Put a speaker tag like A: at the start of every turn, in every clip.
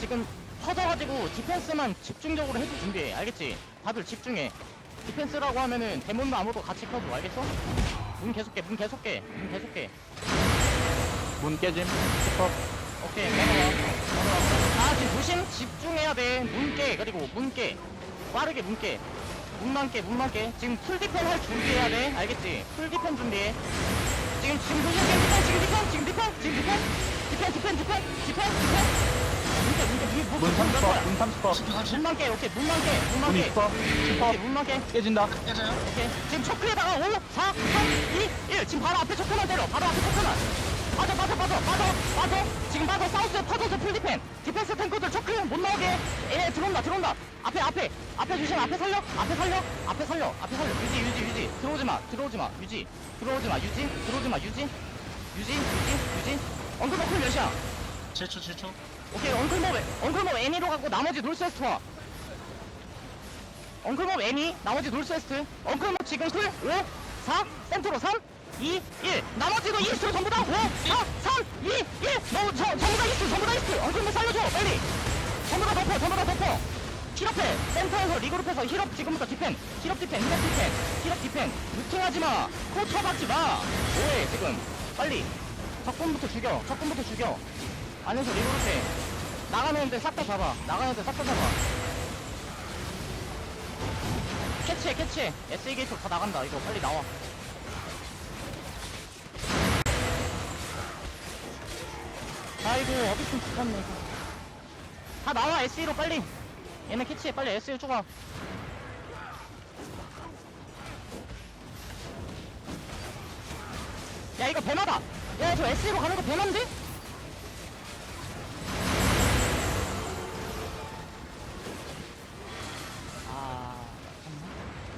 A: 지금 터져가지고 디펜스만 집중적으로 해줄 준비해 알겠지? 다들 집중해. 디펜스라고 하면은 데몬도 아무도 같이 펴줘. 알겠어? 문 계속 깨문 계속 깨문 계속 깨
B: 문 깨짐. 슈퍼.
A: 오케이 넘어가. 넘어가. 다 지금 조심 집중해야 돼문 깨. 그리고 문 깨. 빠르게 문 깨. 문만 깨 문만 깨. 지금 풀 디펜 할 준비해야 돼. 알겠지? 풀 디펜 준비해. 지금 지금 조심 지금 디펜 지금 디펜 지금 디펜? 지금 문문
B: 30퍼 문 30퍼.
C: 집중 합시다.
A: 문만 깨 오케이 문만 깨 문만
B: 문
A: 깨.
B: 20퍼?
A: 오케이
B: 10퍼?
A: 문만 깨.
B: 깨진다.
C: 깨져요?
A: 오케이. 지금 초크에다가 5 4 3 2 1 지금 바로 앞에 초크만 때려. 바로 앞에 초크만. 빠져 빠져 빠져 빠져 빠져. 지금 빠져. 사우스에 퍼져서 풀 디펜 디펜스 탱커들 초크 못 나오게. 얘네 들어온다 들어온다. 앞에 앞에. 앞에 조심 앞에 살려. 앞에 살려. 앞에 살려. 앞에 살려. 유지 유지 유지. 들어오지 마 들어오지 마. 유지. 들어오지 마 유지. 들어오지 마 유지. 유지 유지 유지. 엉클 버클 몇이야?
C: 7초 7초.
A: 오케이 엉클몹 엉클몹 애니로 가고 나머지 놀스웨스트 와 엉클몹 애니 나머지 놀스웨스트 엉클몹 지금 풀5 4 센트로 3 2 1 나머지도 이스트로 전부 다 5 4 3 2 1 너, 저, 전부 다 이스트 전부 다 이스트 엉클몹 살려줘 빨리. 전부 다 덮어 전부 다 덮어. 힐업해. 센터에서 리그룹해서 힐업 지금부터 디펜. 힐업 디펜 힐업 디펜 힐업 디펜. 루팅하지마. 코쳐 받지마. 뭐해 지금. 빨리. 적군부터 죽여 적군부터 죽여. 안에서 리그룹해 나가는데 싹다 잡아. 나가는데 싹다 잡아. 캐치해 캐치해. SE 게이트로 다 나간다. 이거 빨리 나와. 아이고 어비슨 죽었네. 이거 다 나와 SE로 빨리. 얘네 캐치해. 빨리 SE 쪼가 야 이거 배나다. 야 저 SE로 가는 거 배난데?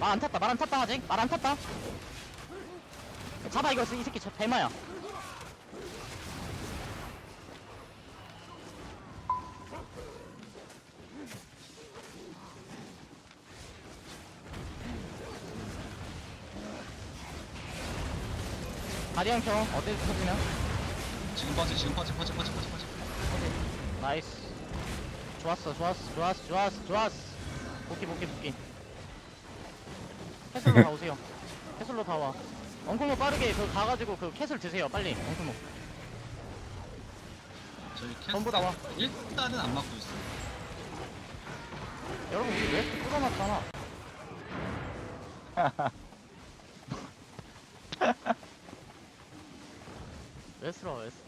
A: 말 안 탔다, 말 안 탔다, 아직. 말 안 탔다. 잡아, 이거, 이 새끼, 저 배마야. 가디언 켜, 어디 터지냐?
C: 지금 빠지 지금 빠지 빠지 빠지 빠지 빠지
A: 나이스. 좋았어, 좋았어, 좋았어, 좋았어, 좋았어. 복귀, 복귀, 복귀. 캐슬로 다 오세요. 캐슬로 다 와. 엉클모 빠르게 그 가가지고 그 캐슬 드세요, 빨리. 엉클모.
C: 저희 캐스
A: 전부 다 와.
C: 일단은 안 맞고 있어
A: 여러분, 우리 웨스트 뚫어놨잖아. 웨스트로 웨스트.